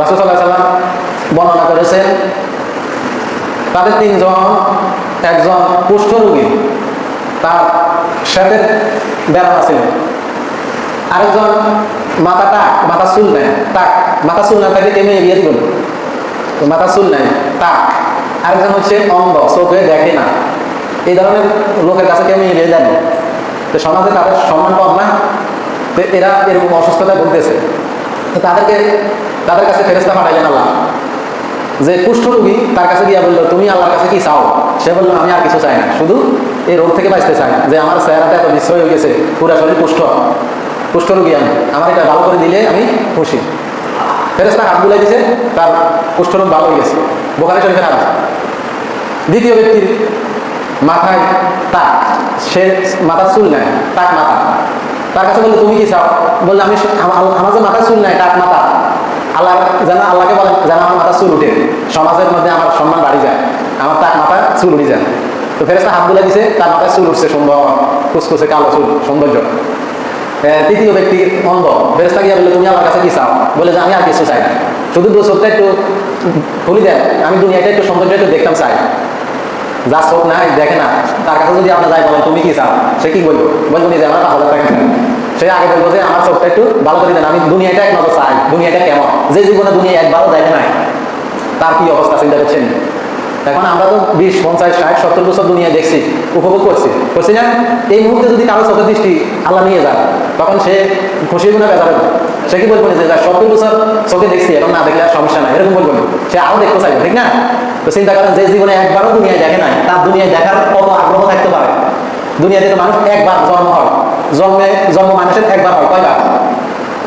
রাসুসাল্লাহ বর্ণনা করেছেন, তাদের তিনজন একজন কুষ্ঠরোগী তার শ্বেতের ব্যারাম আছিল আরেকজন মাথা টাক, মাথা চুল নেয় টাক, মাথা চুল না থাকে কেমনি বিয়ে দিব তো মাথা চুল নেয় টাক। আরেকজন হচ্ছে অন্ধ, চোখে দেখে না। এই ধরনের লোকের কাছে কেমনি বিয়ে দেন তো সমাজে তাদের সম্মান পাব না। তো এরা এরকম অসুস্থতায় ভুগতেছে। তো তাদেরকে, তাদের কাছে ফেরস্তা পাঠাইলেন আল্লাহ। যে কুষ্ঠরোগী তার কাছে গিয়া বলল, তুমি আল্লাহর কাছে কি চাও? সে বলল, আমি আর কিছু চাই না। শুধু এই রোগ থেকে বাঁচতে চাই যে আমার চেহারাটা এত বিশ্রয় হয়ে গেছে, পুরা শরীর কুষ্ঠ। কুষ্ঠরোগী আমি। আমার এটা ভালো করে দিলে আমি খুশি। ফেরেস্তা হাত বুলাই দিছে, তার কুষ্ঠরোগ ভালো হয়ে গেছে। বোখারি শরীফের হাত দ্বিতীয় ব্যক্তির মাথায় টাক সে মাথার চুল নেয় টাক মাথা। তার কাছে বলল, তুমি কি চাও? বলল, আমি আম- আমার যে মাথার চুল নেয় টাক মাথা আল্লাহ যেন আল্লাহকে বলে যেন আমার মাথা চুল উঠে। সমাজের মধ্যে আমার সম্মান বাড়ি যায়। আমার টাক মাথা চুল উঠে যায়। তো ফেরেস্তা হাত বুলাই দিছে, তার মাথায় চুল উঠছে সুন্দর কুচকুচে কালো চুল, সৌন্দর্য। তৃতীয় ব্যক্তি অন্ধ। ফেরেস্তা গিয়ে বলল, তুমি আমার কাছে কি চাও? বলে যে, আমি আর কিছু চাই শুধু দু চোখটা একটু খুলি দেয় আমি দুনিয়াটা একটু সৌন্দর্য একটু দেখতাম চাই। যার চোখ নাই, দেখে না। তার কাছে যদি আপনার যাই বলেন, তুমি কি চাও? সে কি বলব বলব নিজে আমার হাজার টাকা সে আগে বলব যে আমার চোখটা একটু ভালো করে দেন। আমি দুনিয়াটা এক নজর চাই। দুনিয়াটা কেমন? যে জীবনে দুনিয়া একবারও দেখে নাই, তার কি অবস্থা, চিন্তা করছেন? এখন আমরা তো বিশ, পঞ্চাশ, ষাট, সত্তর বছর দুনিয়া দেখছি, উপভোগ করছি। করছি না? এই মুহূর্তে যদি কারও চোখের দৃষ্টি আল্লাহ নিয়ে যায় তখন সে খুশি গুণে বেজার হবে। সে কি বলব যে সত্তর বছর চোখে দেখছি, এখন না দেখলে আর সমস্যা নাই। এরকম বলব সে আরও দেখতে চাইবে, ঠিক না? তো চিন্তা করেন, যে জীবনে একবারও দুনিয়ায় দেখে নাই, তার দুনিয়ায় দেখার কত আগ্রহ থাকতে পারে? দুনিয়াতে মানুষ একবার জন্ম হয়। জন্মে জন্ম মানুষের একবার হয়, কয়বার?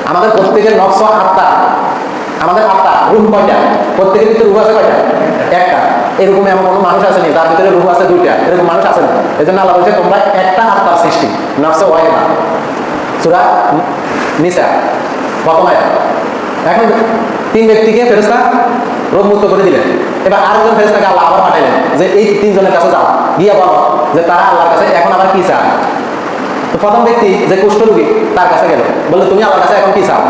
আমাদের প্রত্যেকের নকশ আত্মা আমাদের আত্মা রুম কয়টা? প্রত্যেকের ভিতরে রুহ আছে কয়টা? একটা। এরকম এমন কোনো মানুষ আসেনি তার ভিতরে রুহ আছে দুইটা। এরকম মানুষ আছে না? এই জন্য আল্লাহ বলছে, তোমরা একটা আত্মার সৃষ্টি নকশা ওয়াইনা সুরা নিসা আয়াত। এখন তিন ব্যক্তিকে ফেরেস্তা রোগ মুক্ত করে দিলেন। এবার আরেকজন ফেরেস্তাকে আল্লাহ আবার পাঠাইলেন যে, এই তিনজনের কাছে যাও। গিয়ে বলো যে, তারা আল্লাহর কাছে এখন আবার কি চায়? প্রথম ব্যক্তি যে কুষ্ঠরোগী তার কাছে গেল। বলল, তুমি আমার কাছে এখন কি চাও?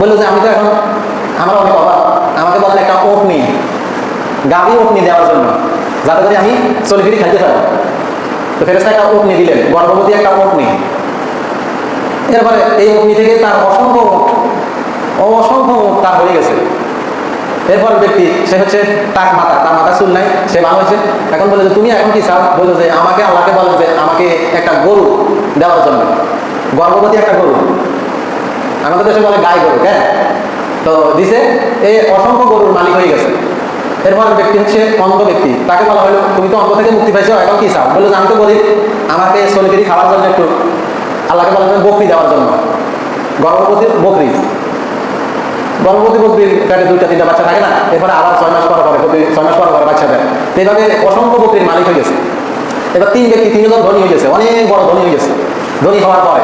বলল যে, আমি তো এখন, আমার অনেক অভাব। আমাকে বলেন একটা ওট নিই গাভী ওট নিয়ে দেওয়ার জন্য, যাতে করে আমি চলে ফিরি খাইতে পারি। তো ফেরেস্তা একটা ওট নিয়ে দিলেন, গর্ভবতী একটা ওট নিই এরপরে এই অগ্নি থেকে তার অসংখ্য অসংখ্য তার হয়ে গেছে। এরপর ব্যক্তি, সে হচ্ছে তার মাথা তার মাথা চুল নাই, সে ভালো হয়েছে। এখন বলে যে, তুমি এখন কি চাও? বলে যে, আমাকে আল্লাহকে বলে যে, আমাকে একটা গরু দেওয়ার জন্য। গর্ভবতী একটা গরু। আমাদের দেশে বলে গাই গরু হ্যাঁ? তো দিছে এই অসংখ্য গরুর মালিক হয়ে গেছে। এরপর ব্যক্তি হচ্ছে অন্ধ ব্যক্তি। তাকে বলা হলো, তুমি তো অন্ধ থেকে মুক্তি পাইছো, এখন কি চাও? বলে যে, আমি তো বলি আমাকে সলিগিরি খাওয়ার জন্য একটু, আল্লাহকে বলা বকরি দেওয়ার জন্য। গর্ভবতী বকরি। গর্ভবতী বকরির পেটে দুইটা, তিনটা বাচ্চা থাকে না? এরপরে আবার ছয় মাস পর পরে ছয় মাস পর পরে বাচ্চা দেয়। এইভাবে অসংখ্য বকরির মালিক হয়ে গেছে। এবার তিন ব্যক্তি, তিনজন ধনী হয়ে গেছে, অনেক বড় ধনী হয়ে গেছে। ধনী হওয়ার পরে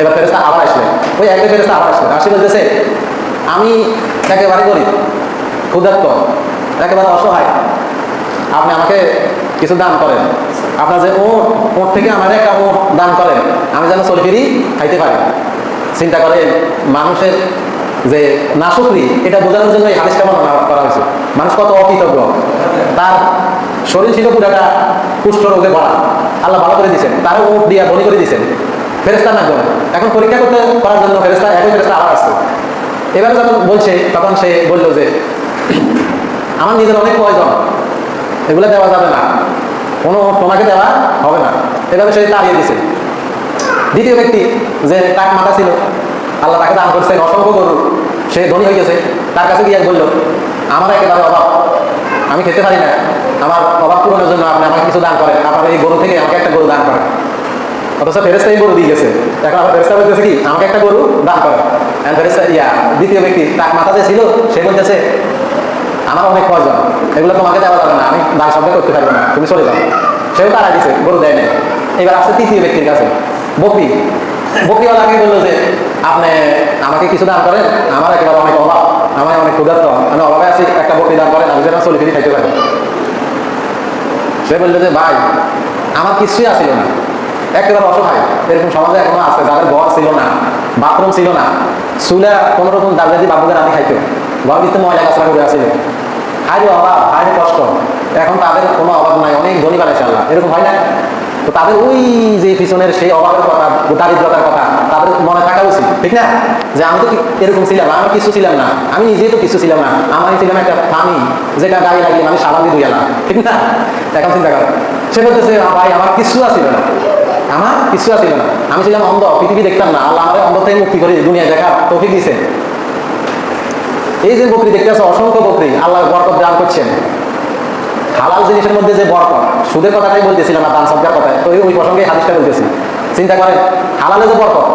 এবার ফেরেস্তা আবার আসলেন ওই একটা ফেরেস্তা আবার আসলেন আসে বলতেছে, আমি একেবারে গরিব ক্ষুধার্ত একেবারে অসহায়। আপনি আমাকে কিছু দান করেন। আপনার যে ওট ওট থেকে আমার একটা ওট দান করেন। আমি যেন চলে ফিরি, খাইতে পারি। চিন্তা করেন মানুষের যে নাশুকরি এটা বোঝানোর জন্য এই হাদিসটা বর্ণনা করা হয়েছে। মানুষ কত অকৃতজ্ঞ। তার শরীর ছিল পুরাটা কুষ্ঠ রোগে ভরা। আল্লাহ ভালো করে দিয়েছেন। তারও ওট দিয়া ধনী করে দিয়েছেন। ফেরেস্তার মাধ্যমে এখন পরীক্ষা করতে করার জন্য ফেরেস্তা একই ফেরেস্তা আবার আসছে। এবারে যখন বলছে, তখন সে বলল যে, আমার নিজের অনেক প্রয়োজন। এগুলো দেওয়া যাবে না। কোনো তোমাকে দেওয়া হবে না। এভাবে সে তাড়িয়ে দিছে দ্বিতীয় ব্যক্তি যে টাক মাথা ছিল আল্লাহ তাকে দান করছেন, অসংখ্য গরু। সে ধনী হয়ে গেছে, তার কাছে গিয়ে বলল, আমার একেবারে অভাব। আমি খেতে পারি না। আমার অভাব পূরণের জন্য আপনি আমাকে কিছু দান করেন। আপনার এই গরু থেকে আমাকে একটা গরু দান করেন। অথচ ফেরেস্তাই গরু দিয়ে গেছে। এখন আবার ফেরেস্তা বলতেছে কি, আমাকে একটা গরু দান করেন। ফেরেস্তা ইয়া, দ্বিতীয় ব্যক্তি, তার মাথা যে ছিল, সে বলতেছে, আমার অনেক প্রয়োজন। এগুলো তোমাকে দেওয়া যাবে না। আমি দান শব্দ করতে পারব না। তুমি চলে যাও। সেও তারা দিছে, গরু দেয় না এবার আসছে তৃতীয় ব্যক্তির কাছে। বকরি। বকরিওয়ালাকে বলল যে আপনি আমাকে কিছু দান করেন? আমার একেবারে অনেক অভাব আমার অনেক ক্ষুধার্ত। আমি অভাবে আছি, একটা বকরি দান করেন আমি যেন চলে ফিরে খাইতে পারি সে বলল যে, ভাই, আমার কিছুই আসিল না। একেবারে অসহায়। এরকম সমাজে এখনও আছে, যাদের ঘর ছিল না, বাথরুম ছিল না। চুলা কোনো রকম দাদি বাবুদের আমি খাইতো। ঘর ভিতরে ময়লা কাঁচরা করে আছে হাইরে অভাব হাইরে কষ্ট। এখন তাদের কোনো অভাব নাই, অনেক ধনী বানাইছে আল্লাহ। এরকম হয় না? তো তাদের ওই যে পিছনের সেই অভাবের কথা, দারিদ্রতার কথা তাদের মনে থাকা উচিত ঠিক না? যে আমি তো এরকম ছিলাম, আমি কিছু ছিলাম না, আমি নিজেই তো কিছু ছিলাম না। আমার ছিলাম একটা ফানি, যেটা গাড়ি লাগিয়ে মানে সাবান দিয়ে ধুইয়ালাম ঠিক না? এখন চিন্তা করো। সে বলতেছে, "আ ভাই, আমার কিছু আসিল না। আমার কিছু আসিল না। আমি ছিলাম অন্ধ, পৃথিবী দেখতাম না। আল্লাহ আমার অন্ধ থেকে মুক্তি করে দুনিয়া দেখা তৌফিক দিছে। এই যে বকরি দেখতে আছে অসংখ্য বকরি, আল্লাহ বরকত দান করছেন। হালাল জিনিসের মধ্যে যে বরকত, সুদের কথাটাই বলতেছিলাম না দান সবজার কথায়, তো ওই প্রসঙ্গে হাদিসটা বলতেছি। চিন্তা করেন, হালালে যে বরকত